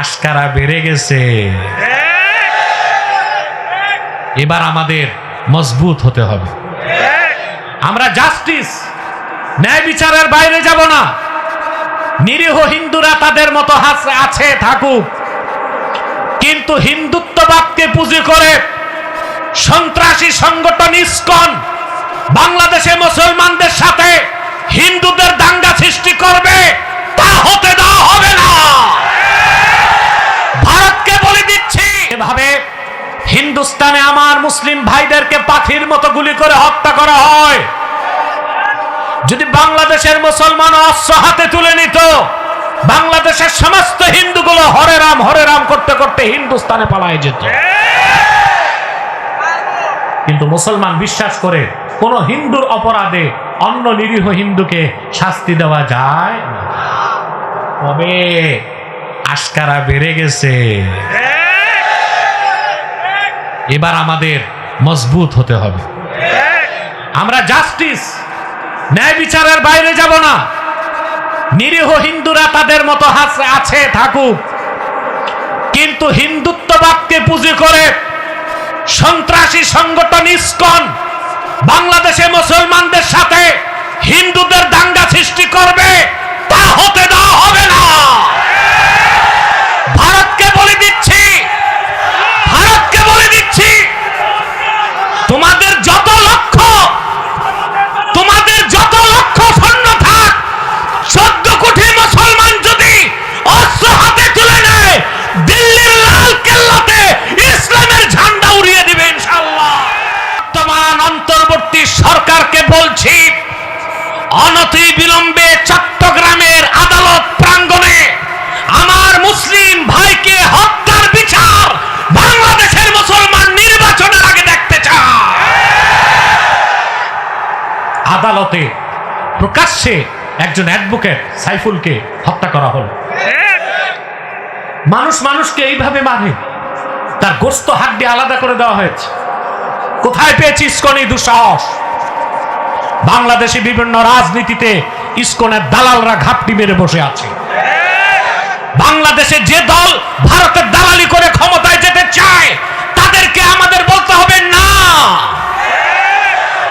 আশকারা বেড়ে গেছে। এবার আমাদের মজবুত হতে হবে। আমরা জাস্টিস ন্যায় বিচারের বাইরে যাব না। নিরীহ হিন্দুরা তাদের মতো আছে, থাকুক। কিন্তু হিন্দুত্ববাদকে পুঁজি করে সন্ত্রাসী সংগঠন ইসকন বাংলাদেশে মুসলমানদের সাথে হিন্দুদের দাঙ্গা সৃষ্টি করবে তা হতে দেওয়া হবে না ভারতকে বলে দিচ্ছি এভাবে হিন্দুস্তানে আমার মুসলিম ভাইদেরকে পাখির মতো গুলি করে হত্যা করা হয়। যদি বাংলাদেশের মুসলমান অস্ত্র হাতে তুলে নিত, বাংলাদেশের সমস্ত হিন্দুগুলো হরে রাম হরে রাম করতে করতে হিন্দুস্তানে পালায় যেত। কিন্তু মুসলমান বিশ্বাস করে কোন হিন্দুর অপরাধে অন্য নিরীহ হিন্দুকে শাস্তি দেওয়া যায় না। তবে আশকারা বেড়ে গেছে। এবার আমাদের মজবুত হতে হবে। আমরা জাস্টিস ন্যায় বিচারের বাইরে যাব না। নিরীহ হিন্দুরা তাদের মতো আছে, থাকুক। কিন্তু হিন্দুত্ববাদকে পুঁজি করে সন্ত্রাসী সংগঠন ইসকন বাংলাদেশে মুসলমানদের সাথে হিন্দুদের দাঙ্গা সৃষ্টি করবে, তা হতে সরকারকে বলছি, অনতি বিলম্বে চট্টগ্রামের আদালত প্রাঙ্গণে আমার মুসলিম ভাইকে হত্যার বিচার বাংলাদেশের মুসলমান নির্বাচনের আগে দেখতে আদালতে প্রকাশ্যে একজন অ্যাডভোকেট সাইফুলকে হত্যা করা হল। মানুষ মানুষকে এইভাবে মারে, তার গোস্ত হাড্ডি আলাদা করে দেওয়া হয়েছে। কোথায় পেয়েছিস এই দুঃসাহস? বাংলাদেশে বিভিন্ন রাজনীতিতে ইস্কনের দালালরা ঘাপটি মেরে বসে আছে। বাংলাদেশে যে দল ভারতের দালালি করে ক্ষমতায় যেতে চায়, তাদেরকে আমাদের বলতে হবে না।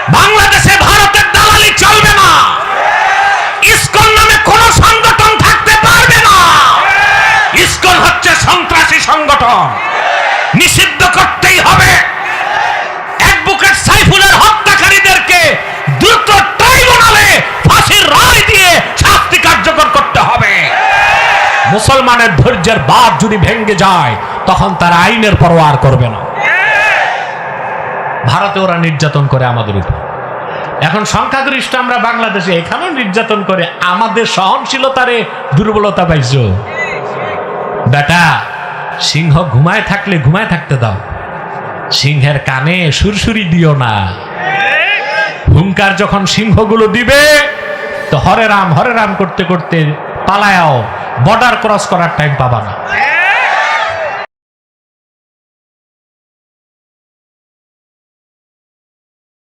বাংলাদেশে ভারতের দালালি চলবে না। ইস্কন নামে কোন সংগঠন থাকতে পারবে না। ইস্কন হচ্ছে সন্ত্রাসী সংগঠন। মুসলমানের ধৈর্যের বাদ যদি ভেঙে যায়, তখন তারা আইনের পরোয়ার করবে না। ভারতে ওরা নির্যাতন করে আমাদের উপর। এখন সংখ্যাগরিষ্ঠ আমরা বাংলাদেশে, এখানেও নির্যাতন করে আমাদের সহনশীলতারে দুর্বলতা পাইছ। বেটা, সিংহ ঘুমায় থাকলে ঘুমায় থাকতে দাও। সিংহের কানে সুরসুরি দিও না। হুঙ্কার যখন সিংহগুলো দিবে, তো হরে রাম হরে রাম করতে করতে পালায়াও। বর্ডার ক্রস করার টাইম পাবা না।